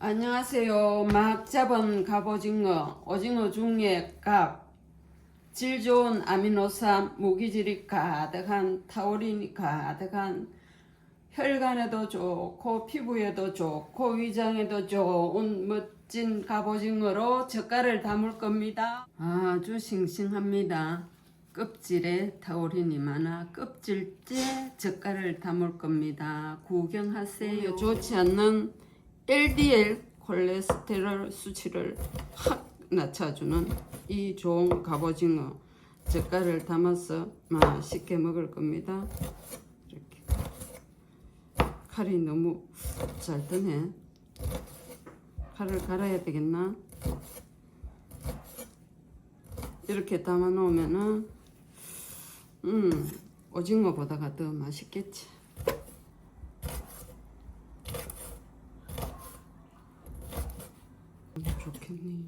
안녕하세요. 막 잡은 갑오징어, 오징어 중에 갑, 질 좋은 아미노산, 무기질이 가득한 타우린이 가득한 혈관에도 좋고 피부에도 좋고 위장에도 좋은 멋진 갑오징어로 젓갈을 담을 겁니다. 아주 싱싱합니다. 껍질에 타우린이 많아 껍질째 젓갈을 담을 겁니다. 구경하세요. 좋지 않는 LDL 콜레스테롤 수치를 확 낮춰주는 이 좋은 갑오징어 젓갈을 담아서 맛있게 먹을 겁니다. 이렇게 칼이 너무 잘 드네. 칼을 갈아야 되겠나? 이렇게 담아 놓으면은 음 오징어보다가 더 맛있겠지. 좋겠네.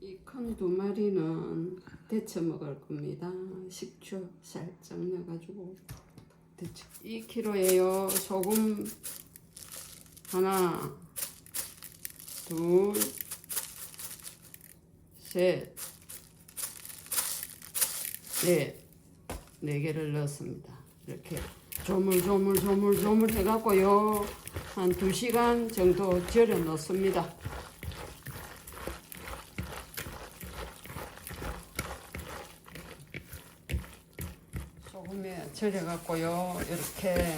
이큰 두 마리는 데쳐 먹을 겁니다. 식초 살짝 넣어가지고 데쳐. 2kg예요. 소금 하나, 둘, 셋, 넷, 네 개를 넣었습니다. 이렇게 조물조물조물 조물 해갖고요. 한두 시간 정도 절여 넣습니다. 소금에 절여갖고요. 이렇게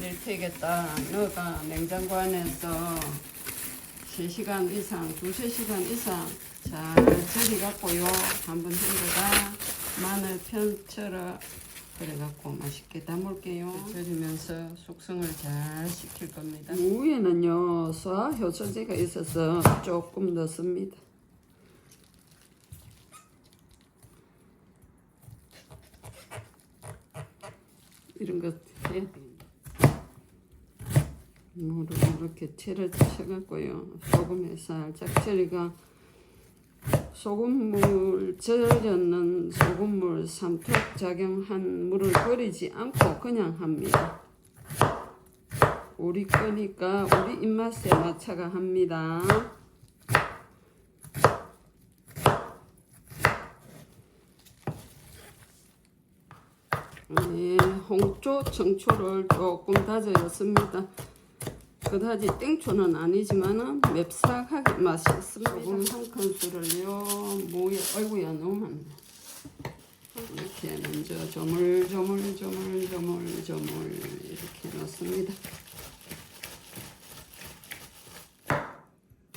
일태겠다. 너가 냉장고 안에서 3시간 이상, 두세 시간 이상 잘 절여갖고요. 한번 헹궈다 마늘 편처럼 그래갖고 맛있게 담을게요. 절이면서 숙성을 잘 시킬 겁니다. 무에는요, 소화 효소제가 있어서 조금 넣습니다. 이런 거 해야 돼. 물을 이렇게 채를 쳐갖고요. 소금에 살짝 처리가 소금물 절였는 소금물 삼투 작용한 물을 버리지 않고 그냥 합니다. 우리 거니까 우리 입맛에 맞춰가 합니다. 네, 홍초, 청초를 조금 다져였습니다. 그다지 땡초는 아니지만은 맵싹하게 맛있습니다. 소금 한 큰술을요, 뭐야, 아이고야 너무 많네. 이렇게 먼저 조물 조물 조물 조물 조물 이렇게 넣습니다.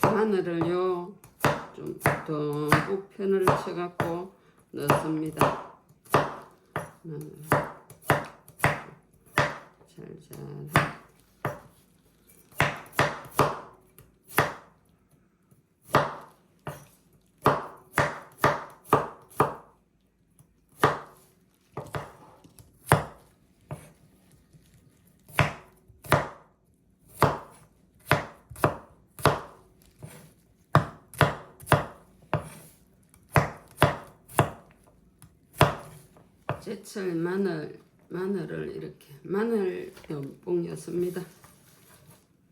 마늘을요, 좀 듬뿍 편을 쳐갖고 넣습니다. 마늘 잘잘. 제철 마늘 마늘을 이렇게 마늘 듬뿍 였습니다.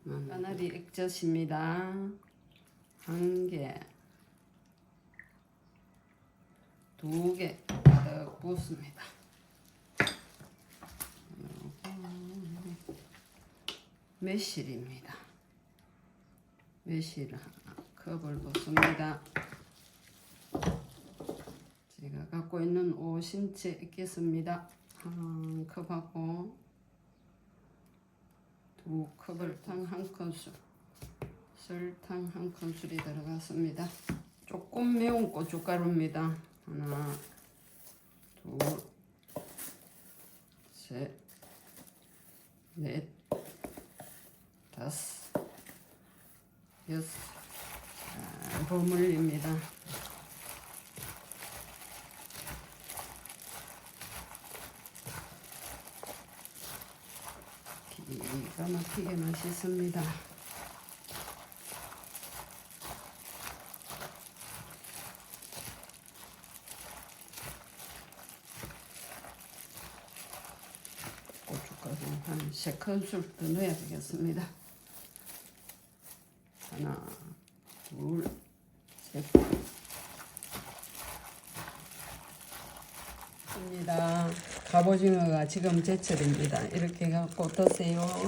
마늘이 액젓입니다. 한 개, 두 개, 더 붓습니다. 매실입니다. 매실 컵을 붓습니다. 제가 갖고 있는 오신채 있겠습니다. 한 컵하고 두 컵을 탕한 큰술 설탕 한 큰술이 들어갔습니다. 조금 매운 고춧가루입니다. 하나, 둘, 셋, 넷, 다섯, 여섯. 잘 버물립니다. 기가 막히게 맛있습니다. 한세 큰술 더 넣어야 되겠습니다. 하나, 둘, 셋. 입니다. 갑오징어가 지금 제철입니다. 이렇게 갖고 드세요.